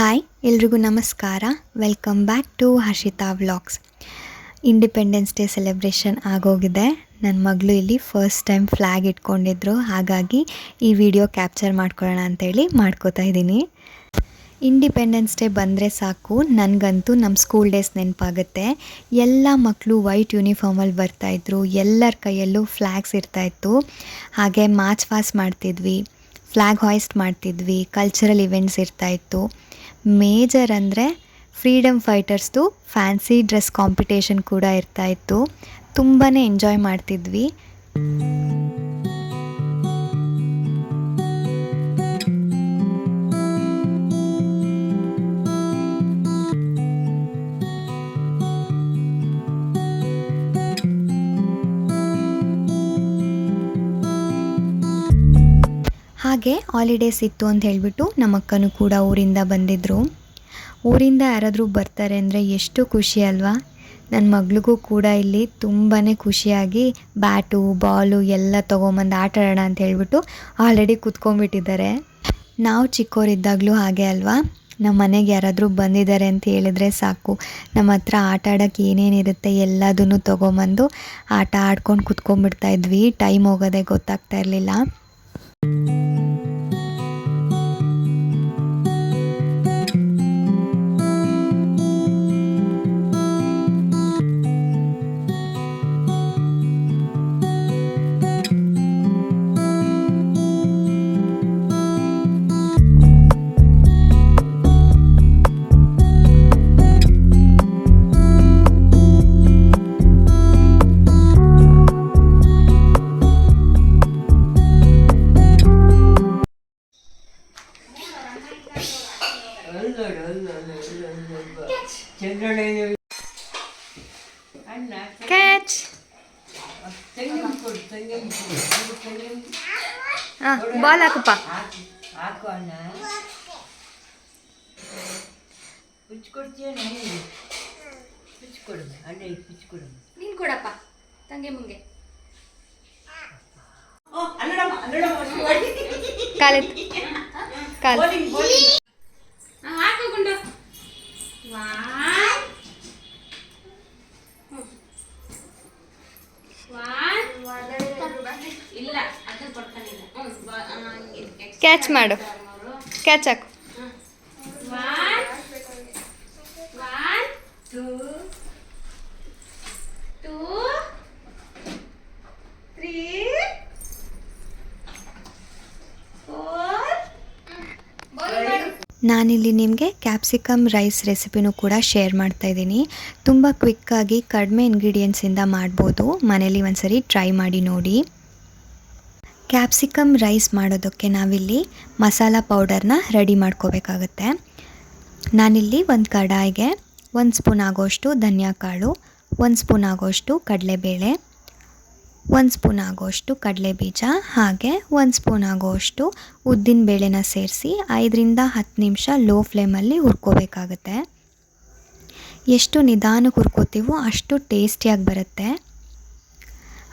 Hi ಎಲ್ರಿಗೂ ನಮಸ್ಕಾರ. Welcome back to Harshita vlogs independence day celebration ಆಗೋಗಿದೆ. ನನ್ನ ಮಗಳು ಇಲ್ಲಿ ಫಸ್ಟ್ ಟೈಮ್ ಫ್ಲ್ಯಾಗ್ ಇಟ್ಕೊಂಡಿದ್ರು. ಹಾಗಾಗಿ ಈ ವಿಡಿಯೋ ಕ್ಯಾಪ್ಚರ್ ಮಾಡ್ಕೊಳ್ಳೋಣ ಅಂತೇಳಿ ಮಾಡ್ಕೋತಾ ಇದ್ದೀನಿ. ಇಂಡಿಪೆಂಡೆನ್ಸ್ ಡೇ ಬಂದರೆ ಸಾಕು. ನನಗಂತೂ ನಮ್ಮ ಸ್ಕೂಲ್ ಡೇಸ್ ನೆನಪಾಗುತ್ತೆ. ಎಲ್ಲ ಮಕ್ಕಳು ವೈಟ್ ಯೂನಿಫಾರ್ಮಲ್ಲಿ ಬರ್ತಾಯಿದ್ರು ಎಲ್ಲರ ಕೈಯಲ್ಲೂ ಫ್ಲ್ಯಾಗ್ಸ್ ಇರ್ತಾಯಿತ್ತು ಹಾಗೆ ಮಾರ್ಚ್ ಪಾಸ್ ಮಾಡ್ತಿದ್ವಿ. ಫ್ಲ್ಯಾಗ್ ಹಾಯಿಸ್ಟ್ ಮಾಡ್ತಿದ್ವಿ. ಕಲ್ಚರಲ್ ಇವೆಂಟ್ಸ್ ಇರ್ತಾಯಿತ್ತು ಮೇಜರ್ ಅಂದರೆ ಫ್ರೀಡಮ್ ಫೈಟರ್ಸ್ದು ಫ್ಯಾನ್ಸಿ ಡ್ರೆಸ್ ಕಾಂಪಿಟೇಷನ್ ಕೂಡ ಇರ್ತಾಯಿತ್ತು ತುಂಬಾ ಎಂಜಾಯ್ ಮಾಡ್ತಿದ್ವಿ. ಹಾಗೆ ಹಾಲಿಡೇಸ್ ಇತ್ತು ಅಂತ ಹೇಳಿಬಿಟ್ಟು ನಮ್ಮ ಅಕ್ಕನೂ ಕೂಡ ಊರಿಂದ ಬಂದಿದ್ದರು ಊರಿಂದ ಯಾರಾದರೂ ಬರ್ತಾರೆ ಅಂದರೆ ಎಷ್ಟು ಖುಷಿ ಅಲ್ವಾ? ನನ್ನ ಮಗಳಿಗೂ ಕೂಡ ಇಲ್ಲಿ ತುಂಬಾ ಖುಷಿಯಾಗಿ ಬ್ಯಾಟು, ಬಾಲು ಎಲ್ಲ ತೊಗೊಂಬಂದು ಆಟ ಆಡೋಣ ಅಂತ ಹೇಳ್ಬಿಟ್ಟು ಆಲ್ರೆಡಿ ಕುತ್ಕೊಂಡ್ಬಿಟ್ಟಿದ್ದಾರೆ. ನಾವು ಚಿಕ್ಕವರಿದ್ದಾಗಲೂ ಹಾಗೆ ಅಲ್ವಾ? ನಮ್ಮ ಮನೆಗೆ ಯಾರಾದರೂ ಬಂದಿದ್ದಾರೆ ಅಂತ ಹೇಳಿದ್ರೆ ಸಾಕು. ನಮ್ಮ ಹತ್ರ ಆಟ ಆಡೋಕ್ಕೆ ಏನೇನಿರುತ್ತೆ ಎಲ್ಲದನ್ನು ತೊಗೊಂಬಂದು ಆಟ ಆಡ್ಕೊಂಡು ಕುತ್ಕೊಂಡ್ಬಿಡ್ತಾ ಇದ್ವಿ. ಟೈಮ್ ಹೋಗೋದೇ ಗೊತ್ತಾಗ್ತಾ ಇರಲಿಲ್ಲ. ಚಂದ್ರಣ್ಣ ಕ್ಯಾಚ್ ಕೊಡು ಕೊಡು ಬಾಲ್ ಹಾಕಪ್ಪ. ಹಾಕು ಅಣ್ಣ ನನಗೆ ಕುಚ್ಕೊಡು ಅಣ್ಣ ಈಗ ಕೊಡು ನೀನ್ ಕೊಡಪ್ಪ ತಂಗೆ ಮುಂಗೆ ಕಾಲೆತ್ತು ಕಾಲು ಕ್ಯಾಚ್ ಮಾಡು. ಕ್ಯಾಚ್ ಹಾಕು ನಾನಿಲ್ಲಿ ನಿಮಗೆ ಕ್ಯಾಪ್ಸಿಕಮ್ ರೈಸ್ ರೆಸಿಪಿನೂ ಕೂಡ ಶೇರ್ ಮಾಡ್ತಾ ಇದ್ದೀನಿ. ತುಂಬ ಕ್ವಿಕ್ಕಾಗಿ ಕಡಿಮೆ ಇಂಗ್ರೀಡಿಯೆಂಟ್ಸಿಂದ ಮಾಡ್ಬೋದು. ಮನೇಲಿ ಒಂದ್ಸರಿ ಟ್ರೈ ಮಾಡಿ ನೋಡಿ. ಕ್ಯಾಪ್ಸಿಕಮ್ ರೈಸ್ ಮಾಡೋದಕ್ಕೆ ನಾವಿಲ್ಲಿ ಮಸಾಲ ಪೌಡರ್ನ ರೆಡಿ ಮಾಡ್ಕೋಬೇಕಾಗತ್ತೆ. ನಾನಿಲ್ಲಿ ಒಂದು ಕಡಾಯಿಗೆ ಒಂದು ಸ್ಪೂನ್ ಆಗೋಷ್ಟು ಧನಿಯಾ ಕಾಳು ಒಂದು ಸ್ಪೂನ್ ಆಗೋಷ್ಟು ಕಡಲೆಬೇಳೆ ಒಂದು ಸ್ಪೂನ್ ಆಗೋಷ್ಟು ಕಡಲೆಬೀಜ, ಹಾಗೆ ಒಂದು ಸ್ಪೂನ್ ಆಗೋಷ್ಟು ಉದ್ದಿನ ಬೇಳೆನ ಸೇರಿಸಿ ಐದರಿಂದ ಹತ್ತು ನಿಮಿಷ ಲೋ ಫ್ಲೇಮಲ್ಲಿ ಹುರ್ಕೋಬೇಕಾಗತ್ತೆ. ಎಷ್ಟು ನಿಧಾನಕ್ಕೆ ಹುರ್ಕೋತೀವೋ ಅಷ್ಟು ಟೇಸ್ಟಿಯಾಗಿ ಬರುತ್ತೆ.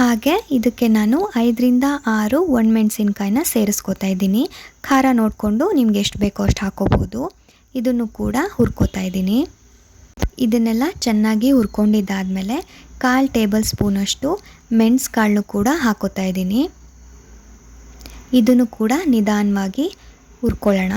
ಹಾಗೆ ಇದಕ್ಕೆ ನಾನು ಐದರಿಂದ ಆರು ಒಣಮೆಣಸಿನ್ಕಾಯಿನ ಸೇರಿಸ್ಕೊತಾ ಇದ್ದೀನಿ. ಖಾರ ನೋಡಿಕೊಂಡು ನಿಮ್ಗೆ ಎಷ್ಟು ಬೇಕೋ ಅಷ್ಟು ಹಾಕೋಬೋದು. ಇದನ್ನು ಕೂಡ ಹುರ್ಕೋತಾ ಇದ್ದೀನಿ. ಇದನ್ನೆಲ್ಲ ಚೆನ್ನಾಗಿ ಹುರ್ಕೊಂಡಿದ್ದಾದಮೇಲೆ ಕಾಲು ಟೇಬಲ್ ಸ್ಪೂನಷ್ಟು ಮೆಣಸು ಕಾಳನ್ನು ಕೂಡ ಹಾಕೋತಾ ಇದ್ದೀನಿ. ಇದನ್ನು ಕೂಡ ನಿಧಾನವಾಗಿ ಹುರ್ಕೊಳ್ಳೋಣ.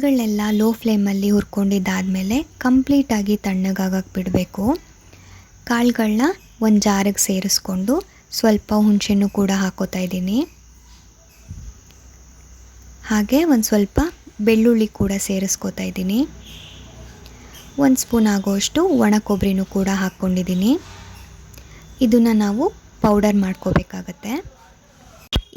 ಕಾಳುಗಳನ್ನೆಲ್ಲ ಲೋ ಫ್ಲೇಮಲ್ಲಿ ಹುರ್ಕೊಂಡಿದ್ದಾದಮೇಲೆ ಕಂಪ್ಲೀಟಾಗಿ ತಣ್ಣಗಾಗಕ್ಕೆ ಬಿಡಬೇಕು. ಕಾಳುಗಳನ್ನ ಒಂದು ಜಾರಿಗೆ ಸೇರಿಸ್ಕೊಂಡು ಸ್ವಲ್ಪ ಹುಣಸೆಹಣ್ಣು ಕೂಡ ಹಾಕೋತಾ ಇದ್ದೀನಿ. ಹಾಗೆ ಒಂದು ಸ್ವಲ್ಪ ಬೆಳ್ಳುಳ್ಳಿ ಕೂಡ ಸೇರಿಸ್ಕೋತಾ ಇದ್ದೀನಿ. ಒಂದು ಸ್ಪೂನ್ ಆಗೋಷ್ಟು ಒಣ ಕೊಬ್ಬರಿನೂ ಕೂಡ ಹಾಕ್ಕೊಂಡಿದ್ದೀನಿ. ಇದನ್ನು ನಾವು ಪೌಡರ್ ಮಾಡ್ಕೋಬೇಕಾಗತ್ತೆ.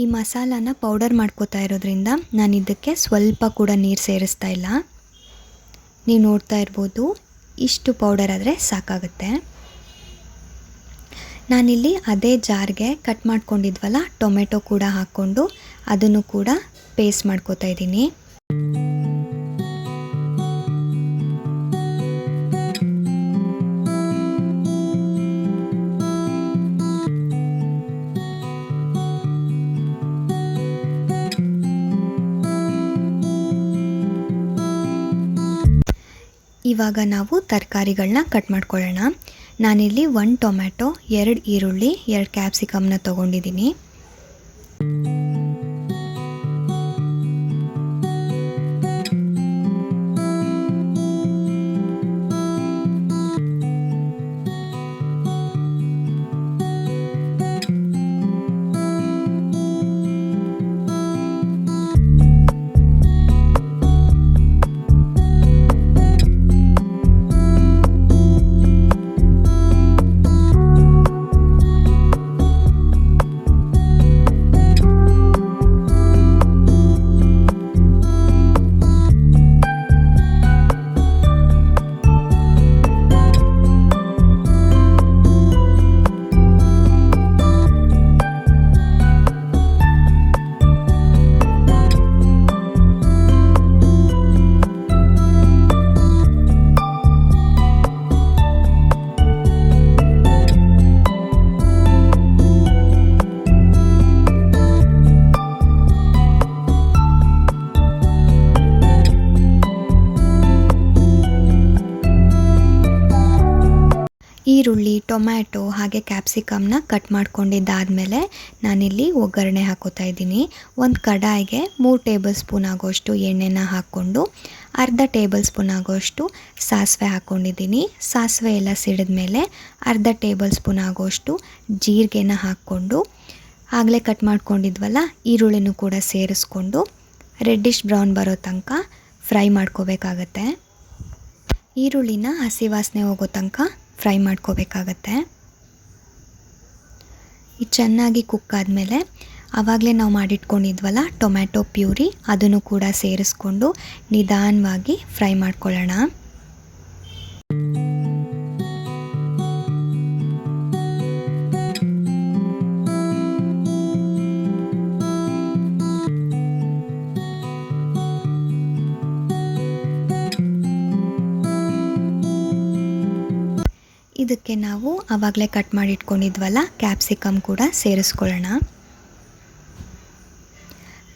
ಈ ಮಸಾಲಾನ ಪೌಡರ್ ಮಾಡ್ಕೋತಾ ಇರೋದ್ರಿಂದ ನಾನು ಇದಕ್ಕೆ ಸ್ವಲ್ಪ ಕೂಡ ನೀರು ಸೇರಿಸ್ತಾ ಇಲ್ಲ. ನೀವು ನೋಡ್ತಾ ಇರ್ಬೋದು, ಇಷ್ಟು ಪೌಡರ್ ಆದರೆ ಸಾಕಾಗುತ್ತೆ. ನಾನಿಲ್ಲಿ ಅದೇ ಜಾರ್ಗೆ ಕಟ್ ಮಾಡ್ಕೊಂಡಿದ್ವಲ್ಲ, ಟೊಮೆಟೊ ಕೂಡ ಹಾಕ್ಕೊಂಡು ಅದನ್ನು ಕೂಡ ಪೇಸ್ಟ್ ಮಾಡ್ಕೋತಾ ಇದ್ದೀನಿ. ಇವಾಗ ನಾವು ತರಕಾರಿಗಳನ್ನ ಕಟ್ ಮಾಡ್ಕೊಳ್ಳೋಣ. ನಾನಿಲ್ಲಿ ಒಂದು ಟೊಮ್ಯಾಟೊ ಎರಡು ಈರುಳ್ಳಿ ಎರಡು ಕ್ಯಾಪ್ಸಿಕಮ್ನ ತೊಗೊಂಡಿದ್ದೀನಿ. ಟೊಮ್ಯಾಟೊ ಹಾಗೆ ಕ್ಯಾಪ್ಸಿಕಮ್ನ ಕಟ್ ಮಾಡ್ಕೊಂಡಿದ್ದಾದಮೇಲೆ ನಾನಿಲ್ಲಿ ಒಗ್ಗರಣೆ ಹಾಕೋತಾ ಇದ್ದೀನಿ. ಒಂದು ಕಡಾಯಿಗೆ ಮೂರು ಟೇಬಲ್ ಸ್ಪೂನ್ ಆಗೋಷ್ಟು ಎಣ್ಣೆನ ಹಾಕ್ಕೊಂಡು ಅರ್ಧ ಟೇಬಲ್ ಸ್ಪೂನ್ ಆಗೋಷ್ಟು ಸಾಸಿವೆ ಹಾಕ್ಕೊಂಡಿದ್ದೀನಿ. ಸಾಸಿವೆ ಎಲ್ಲ ಸಿಡಿದ ಮೇಲೆ ಅರ್ಧ ಟೇಬಲ್ ಸ್ಪೂನ್ ಆಗೋಷ್ಟು ಜೀರಿಗೆನ ಹಾಕ್ಕೊಂಡು ಆಗಲೇ ಕಟ್ ಮಾಡ್ಕೊಂಡಿದ್ವಲ್ಲ, ಈರುಳ್ಳಿನೂ ಕೂಡ ಸೇರಿಸ್ಕೊಂಡು ರೆಡ್ಡಿಶ್ ಬ್ರೌನ್ ಬರೋ ತನಕ ಫ್ರೈ ಮಾಡ್ಕೋಬೇಕಾಗತ್ತೆ. ಈರುಳ್ಳಿನ ಹಸಿ ವಾಸನೆ ಹೋಗೋ ತನಕ ಫ್ರೈ ಮಾಡ್ಕೋಬೇಕಾಗತ್ತೆ. ಇದು ಚೆನ್ನಾಗಿ ಕುಕ್ ಆದಮೇಲೆ ಆವಾಗಲೇ ನಾವು ಮಾಡಿಟ್ಕೊಂಡಿದ್ವಲ್ಲ ಟೊಮ್ಯಾಟೊ ಪ್ಯೂರಿ, ಅದನ್ನು ಕೂಡ ಸೇರಿಸ್ಕೊಂಡು ನಿಧಾನವಾಗಿ ಫ್ರೈ ಮಾಡ್ಕೊಳ್ಳೋಣ. ಇದಕ್ಕೆ ನಾವು ಆವಾಗಲೇ ಕಟ್ ಮಾಡಿ ಇಟ್ಕೊಂಡಿದ್ವಲ್ಲ ಕ್ಯಾಪ್ಸಿಕಮ್ ಕೂಡ ಸೇರಿಸ್ಕೊಳ್ಳೋಣ.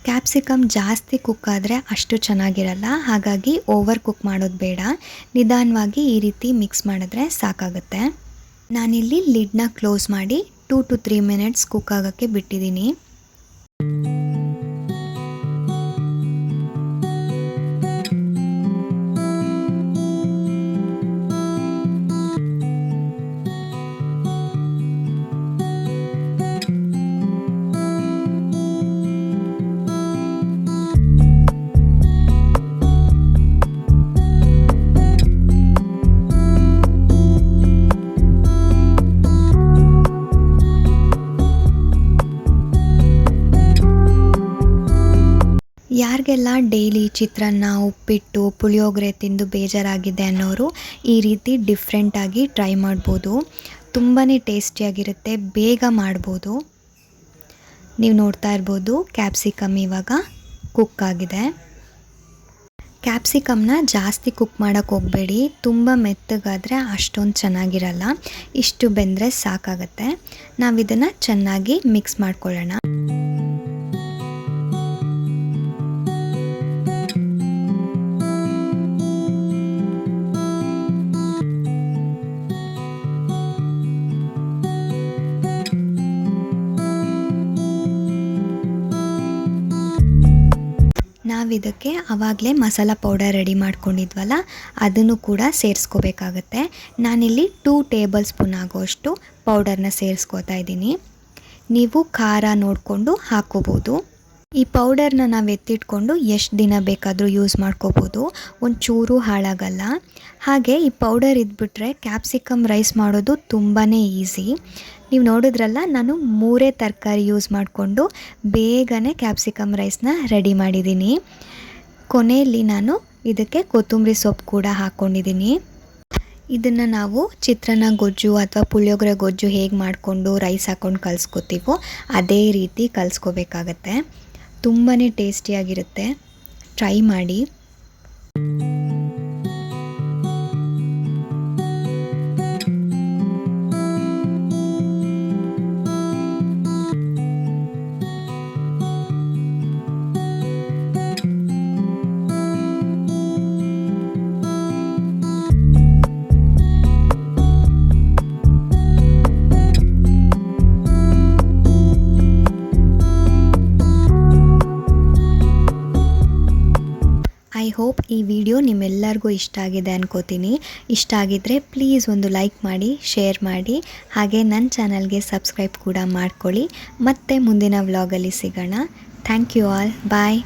ಕ್ಯಾಪ್ಸಿಕಮ್ ಜಾಸ್ತಿ ಕುಕ್ ಆದರೆ ಅಷ್ಟು ಚೆನ್ನಾಗಿರಲ್ಲ, ಹಾಗಾಗಿ ಓವರ್ ಕುಕ್ ಮಾಡೋದು ಬೇಡ. ನಿಧಾನವಾಗಿ ಈ ರೀತಿ ಮಿಕ್ಸ್ ಮಾಡಿದ್ರೆ ಸಾಕಾಗುತ್ತೆ. ನಾನಿಲ್ಲಿ ಲಿಡ್ನ ಕ್ಲೋಸ್ ಮಾಡಿ two to three minutes cook ಆಗೋಕ್ಕೆ ಬಿಟ್ಟಿದ್ದೀನಿ. ಯಾರಿಗೆಲ್ಲ ಡೈಲಿ ಚಿತ್ರಾನ್ನ, ಉಪ್ಪಿಟ್ಟು, ಪುಳಿಯೋಗರೆ ತಿಂದು ಬೇಜಾರಾಗಿದೆ ಅನ್ನೋರು ಈ ರೀತಿ ಡಿಫ್ರೆಂಟಾಗಿ ಟ್ರೈ ಮಾಡ್ಬೋದು. ತುಂಬಾ ಟೇಸ್ಟಿಯಾಗಿರುತ್ತೆ, ಬೇಗ ಮಾಡ್ಬೋದು. ನೀವು ನೋಡ್ತಾ ಇರ್ಬೋದು ಕ್ಯಾಪ್ಸಿಕಮ್ ಇವಾಗ ಕುಕ್ ಆಗಿದೆ. ಕ್ಯಾಪ್ಸಿಕಮ್ನ ಜಾಸ್ತಿ ಕುಕ್ ಮಾಡೋಕ್ಕೆ ಹೋಗಬೇಡಿ, ತುಂಬ ಮೆತ್ತಗಾದರೆ ಅಷ್ಟೊಂದು ಚೆನ್ನಾಗಿರಲ್ಲ, ಇಷ್ಟು ಬೆಂದರೆ ಸಾಕಾಗತ್ತೆ. ನಾವಿದನ್ನು ಚೆನ್ನಾಗಿ ಮಿಕ್ಸ್ ಮಾಡ್ಕೊಳ್ಳೋಣ. ಆವಾಗಲೇ ಮಸಾಲ ಪೌಡರ್ ರೆಡಿ ಮಾಡ್ಕೊಂಡಿದ್ವಲ್ಲ, ಅದನ್ನು ಕೂಡ ಸೇರಿಸ್ಕೋಬೇಕಾಗತ್ತೆ. ನಾನಿಲ್ಲಿ ಟೂ ಟೇಬಲ್ ಸ್ಪೂನ್ ಆಗೋಷ್ಟು ಪೌಡರ್ನ ಸೇರಿಸ್ಕೋತಾ ಇದ್ದೀನಿ. ನೀವು ಖಾರ ನೋಡಿಕೊಂಡು ಹಾಕೋಬೋದು ಈ ಪೌಡರ್ನ ನಾವು ಎತ್ತಿಟ್ಕೊಂಡು ಎಷ್ಟು ದಿನ ಬೇಕಾದರೂ ಯೂಸ್ ಮಾಡ್ಕೋಬೋದು. ಒಂಚೂರು ಹಾಳಾಗಲ್ಲ. ಹಾಗೆ ಈ ಪೌಡರ್ ಇದ್ಬಿಟ್ರೆ ಕ್ಯಾಪ್ಸಿಕಮ್ ರೈಸ್ ಮಾಡೋದು ತುಂಬಾ ಈಸಿ ನೀವು ನೋಡಿದ್ರಲ್ಲ, ನಾನು ಮೂರೇ ತರಕಾರಿ ಯೂಸ್ ಮಾಡಿಕೊಂಡು ಬೇಗನೆ ಕ್ಯಾಪ್ಸಿಕಮ್ ರೈಸ್ನ ರೆಡಿ ಮಾಡಿದ್ದೀನಿ. ಕೊನೆಯಲ್ಲಿ ನಾನು ಇದಕ್ಕೆ ಕೊತ್ತಂಬರಿ ಸೊಪ್ಪು ಕೂಡ ಹಾಕ್ಕೊಂಡಿದ್ದೀನಿ ಇದನ್ನು ನಾವು ಚಿತ್ರಾನ್ನ ಗೊಜ್ಜು ಅಥವಾ ಪುಳಿಯೋಗರೆ ಗೊಜ್ಜು ಹೇಗೆ ಮಾಡಿಕೊಂಡು ರೈಸ್ ಹಾಕ್ಕೊಂಡು ಕಲಿಸ್ಕೊತೀವೋ ಅದೇ ರೀತಿ ಕಲಿಸ್ಕೋಬೇಕಾಗತ್ತೆ. ತುಂಬಾ ಟೇಸ್ಟಿಯಾಗಿರುತ್ತೆ ಟ್ರೈ ಮಾಡಿ. ಹೋಪ್ ಈ ವಿಡಿಯೋ ನಿಮ್ಮೆಲ್ಲರಿಗೂ ಇಷ್ಟ ಆಗಿದೆ ಅನ್ಕೋತೀನಿ. ಇಷ್ಟ ಆಗಿದ್ದರೆ ಪ್ಲೀಸ್ ಒಂದು ಲೈಕ್ ಮಾಡಿ ಶೇರ್ ಮಾಡಿ. ಹಾಗೆ ನನ್ನ ಚಾನಲ್ಗೆ ಸಬ್ಸ್ಕ್ರೈಬ್ ಕೂಡ ಮಾಡ್ಕೊಳ್ಳಿ. ಮತ್ತೆ ಮುಂದಿನ ವ್ಲಾಗಲ್ಲಿ ಸಿಗೋಣ. Thank you all bye